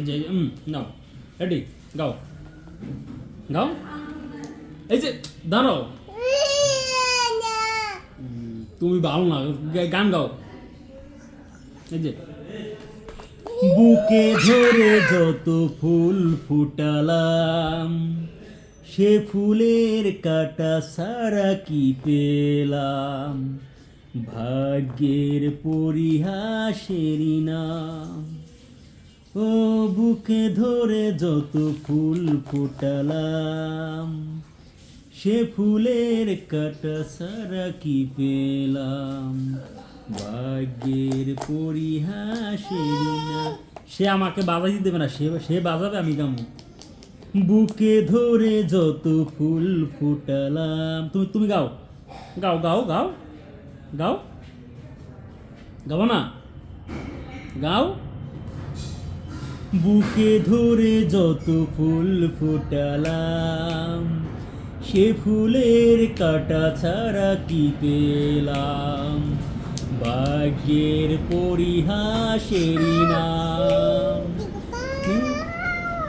যে নাও রেডি গাও। গাও? এই যে, দাঁড়াও। তুমি ভালো না গান গাও। এই যে। বুকে ধরে যত ফুল ফুটালাম, সে ফুলের কাটা সারা কি পেলাম? ভাগ্যের পরিহাসেরই নাম। ও বুকে ধরে যত ফুল ফুটালাম, সে ফুলের কাটা সারা কি পেলাম? ভাগ্যের পরিহাসেরই না সে আমাকে বাজাই দেবে না, সে সে বাজাবে, আমি গামো বুকে ধরে যত ফুল ফুটালাম। তুমি তুমি গাও। গাও গাও গাও। গাও। গাও না। গাও। বুকে ধরে যত ফুল ফুটালাম, সে ফুলের কাটা ছাড়া কি পেলাম? ভাগ্যের পরিহাসেরই নাম।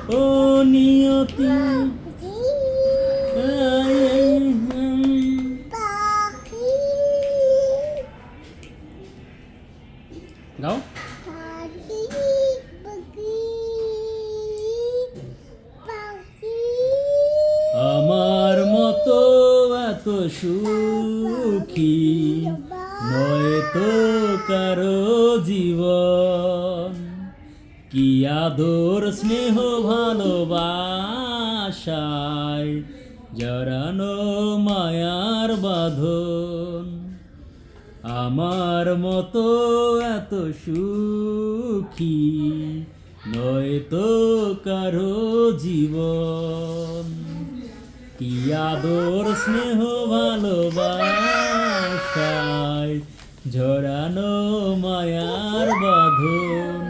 ও নিয়তি। গাও। সুখী, নয় তো কারও জীবন। কি আদর, স্নেহ, ভালোবাসায় জড়ানো মায়ার বাঁধন। আমার মতো এত সুখী, নয় তো কারও জীবন। কি আদর স্নেহ ভালোবাসায় ঝরানো মায়ার বাঁধন?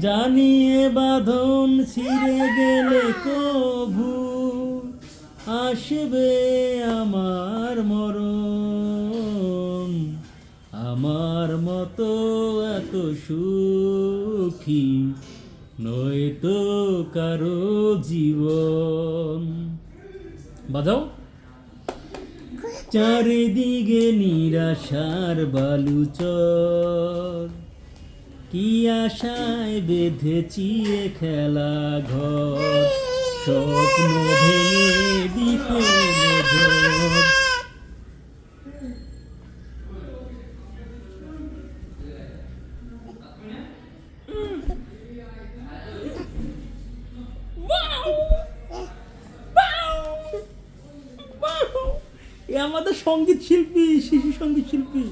জানিয়ে বাঁধন ছিঁড়ে গেলে কভু আসবে আমার মরণ। আমার মতো এত সুখী নয়তো কারও জীবন। বাজাও। চারিদিকে নিরাশার বালুচর। কি আশায় বেঁধেছি খেলা ঘর। স্বপ্ন ভেঙে দিতে এ আমাদের সংগীত শিল্পী শিশু সংগীত শিল্পী।